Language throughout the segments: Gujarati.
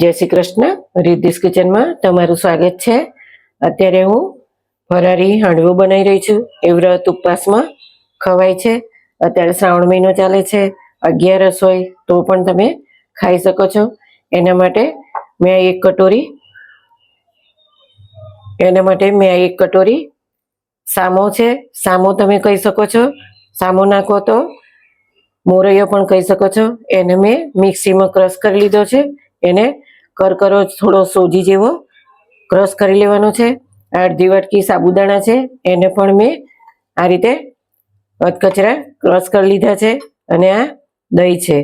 જય શ્રી કૃષ્ણ. રિદ્ધિસ કિચનમાં તમારું સ્વાગત છે. અત્યારે હું ફરારી હાંડવો બનાવી રહી છું. એ વ્રત ઉપવાસમાં ખવાય છે. અત્યારે શ્રાવણ મહિનો ચાલે છે. અગિયાર રસોઈ તો પણ તમે ખાઈ શકો છો. એના માટે મેં એક કટોરી એના માટે મેં એક કટોરી સામો છે. સામો તમે કહી શકો છો. સામો નાખો તો મોરૈયો પણ કહી શકો છો. એને મેં મિક્સીમાં ક્રશ કરી લીધો છે. એને કરકરો થોડો સોજી જેવો ક્રશ કરી લેવાનો છે. અડધી વાટકી સાબુદાણા છે. એને પણ મેં આ રીતે અધકચરા ક્રશ કરી લીધા છે અને આ દહીં છે.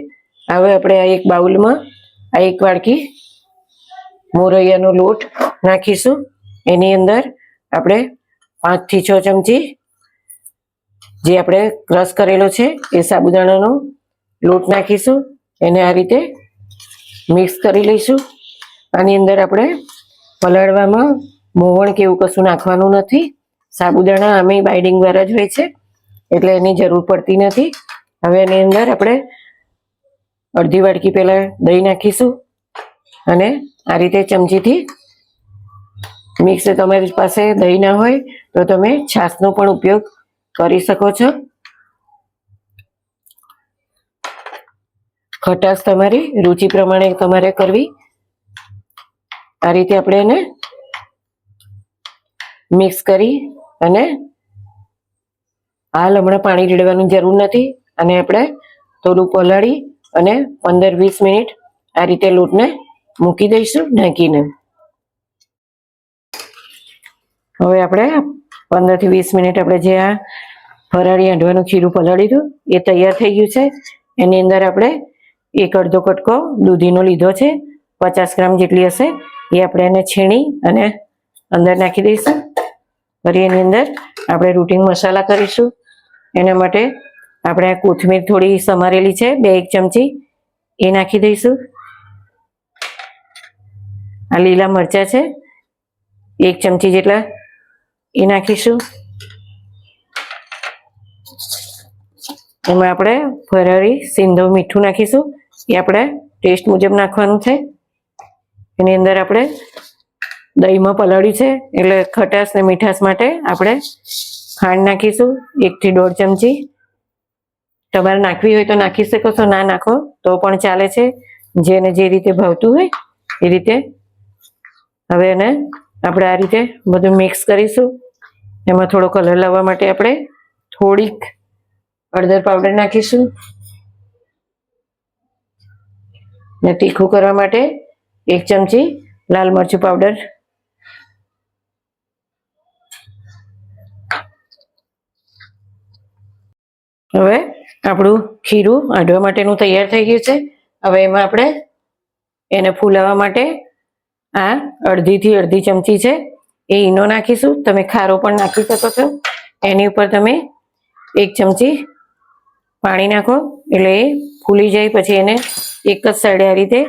હવે આપણે આ એક બાઉલમાં આ એક વાડકી મોરૈયાનો લોટ નાખીશું. એની અંદર આપણે પાંચથી છ ચમચી જે આપણે ક્રશ કરેલો છે એ સાબુદાણાનો લોટ નાખીશું. એને આ રીતે મિક્સ કરી લઈશું. આની અંદર આપણે પલાળવામાં મોવણ કે એવું કશું નાખવાનું નથી. સાબુદાણા આમે બાઇડિંગ દ્વારા જ હોય છે, એટલે એની જરૂર પડતી નથી. હવે એની અંદર આપણે અડધી વાડકી પહેલા દહીં નાખીશું અને આ રીતે ચમચીથી મિક્સ તમારી પાસે દહીં ના હોય તો તમે છાશનો પણ ઉપયોગ કરી શકો છો. ખટાશ તમારી રુચિ પ્રમાણે તમારે કરવી. આ રીતે આપણે એને મિક્સ કરી અને હાલ હમણાં પાણી રેડવાની જરૂર નથી અને આપણે થોડું પલાળી અને પંદર વીસ મિનિટ આ રીતે લોટને મૂકી દઈશું ઢાંકીને. હવે આપણે પંદરથી વીસ મિનિટ આપણે જે આ ફરાળી હાંડવાનું ખીરું પલાળી દઉં એ તૈયાર થઈ ગયું છે. એની અંદર આપણે એક અડધો કટકો દૂધીનો લીધો છે, પચાસ ગ્રામ જેટલી હશે. એ આપણે એને છીણી અને અંદર નાખી દઈશું. ફરી એની અંદર આપણે રૂટિંગ મસાલા કરીશું. એના માટે આપણે કોથમીર થોડી સમારેલી છે, બે એક ચમચી, એ નાખી દઈશું. આ લીલા મરચા છે, એક ચમચી જેટલા, એ નાખીશું. એમાં આપણે ફરારી સિંધો મીઠું નાખીશું. એ આપણે ટેસ્ટ મુજબ નાખવાનું છે. એની અંદર આપણે દહીંમાં પલાળ્યું છે, એટલે ખટાશ ને મીઠાશ માટે આપણે ખાંડ નાખીશું, એકથી દોઢ ચમચી. તમારે નાખવી હોય તો નાખી શકો છો, ના નાખો તો પણ ચાલે છે. જેને જે રીતે ભાવતું હોય એ રીતે. હવે એને આપણે આ રીતે બધું મિક્સ કરીશું. એમાં થોડો કલર લાવવા માટે આપણે થોડીક હળદર પાવડર નાખીશું. ને તીખું કરવા માટે એક ચમચી લાલ મરચું પાવડર હવે આપણું ખીરું આઢવા માટેનું તૈયાર થઈ ગયું છે. હવે એમાં આપણે એને ફૂલાવા માટે આ અડધીથી અડધી ચમચી છે. એ ઈનો નાખીશું. તમે ખારો પણ નાખી શકો છો. એની ઉપર તમે એક ચમચી પાણી નાખો. એટલે એ ફૂલી જાય. પછી એને એક જ સાઈડે આ રીતે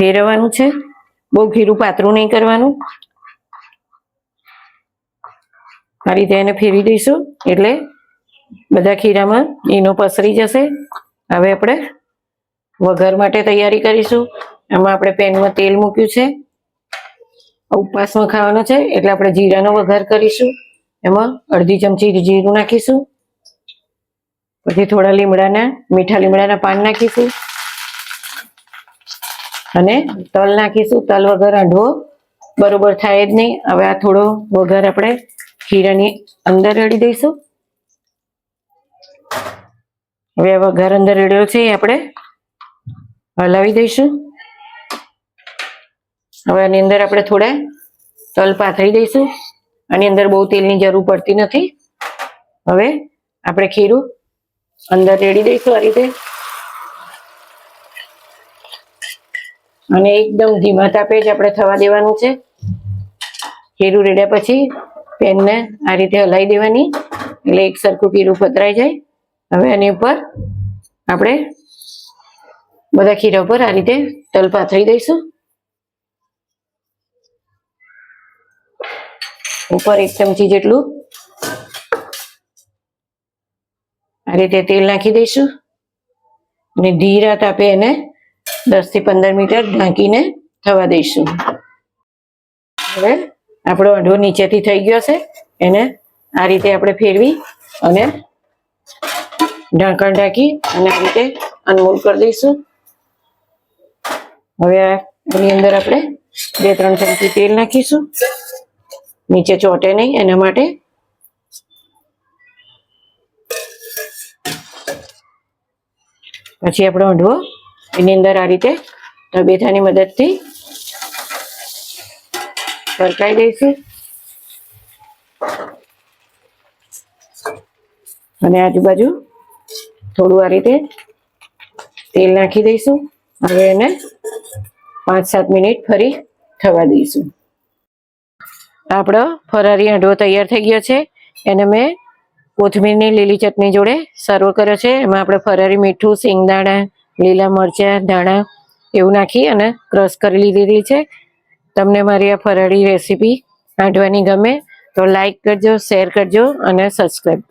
ફેરવવાનું છે? બહુ ખીરું પાતળું નહીં કરવાનું? આ રીતે એને ફેરવી દઈશું. એટલે બધા ખીરામાં ઈનો પસરી જશે. હવે આપણે વઘાર માટે તૈયારી કરીશું. એમાં આપણે પેનમાં તેલ મૂક્યું છે. ઉપવાસમાં ખાવાનો છે. એટલે આપણે જીરાનો વઘાર કરીશું. એમાં અડધી ચમચી જીરું નાખીશું. પછી થોડા લીમડાના, મીઠા લીમડાના પાન નાખીશું. અને તલ નાખીશું, તલ વગર હાંડવો બરોબર થાય જ નહીં. હવે આ થોડો વઘાર આપણે ખીરાની અંદર રેડી દઈશું. હવે વઘાર અંદર રેડ્યો છે આપણે હલાવી દઈશું. હવે આની અંદર આપણે થોડા તલ પાથરી દઈશું. આની અંદર બહુ તેલની જરૂર પડતી નથી. હવે આપણે ખીરું અંદર રેડી દઈશું આ રીતે. અને એકદમ ધીમા તાપે જ આપણે થવા દેવાનું છે. ખીરું રેડ્યા પછી પેનને આ રીતે હલાવી દેવાની. એટલે એક સરખું ખીરું પતરાઈ જાય. હવે આની ઉપર આપણે બધા ખીરા ઉપર આ રીતે તલ પાથરી દઈશું. ઉપર એક ચમચી જેટલું આ રીતે તેલ નાખી દઈશું. અને ધીરા તાપે એને દસથી પંદર મીટર ઢાંકીને થવા દઈશું. હવે આપણો અંડો નીચેથી થઈ ગયો છે. એને આ રીતે આપણે ફેરવી અને ઢાંકણ ઢાંકી અને આ રીતે અનમોલ કરી દઈશું. હવે એની અંદર આપણે બે ત્રણ ચમચી તેલ નાખીશું. નીચે ચોટે નહીં, એના માટે પછી આપણો હંડવો એની અંદર આ રીતે તબેથાની મદદથી ફરકાઈ દઈશું. અને આજુબાજુ થોડું આ રીતે તેલ નાખી દઈશું. હવે એને પાંચ સાત મિનિટ ફરી થવા દઈશું. આપણો ફરારી હાંડવો તૈયાર થઈ ગયો છે. એને મેં કોથમીરની લીલી ચટણી જોડે સર્વ કર્યો છે. એમાં આપણે ફરારી મીઠું સિંગદાણા લીલા મરચાં, ધાણા એવું નાખી અને ક્રશ કરી લીધેલી છે. તમને મારી આ ફરાળી રેસીપી હાંડવાની ગમે તો લાઈક કરજો શેર કરજો અને સબસ્ક્રાઈબ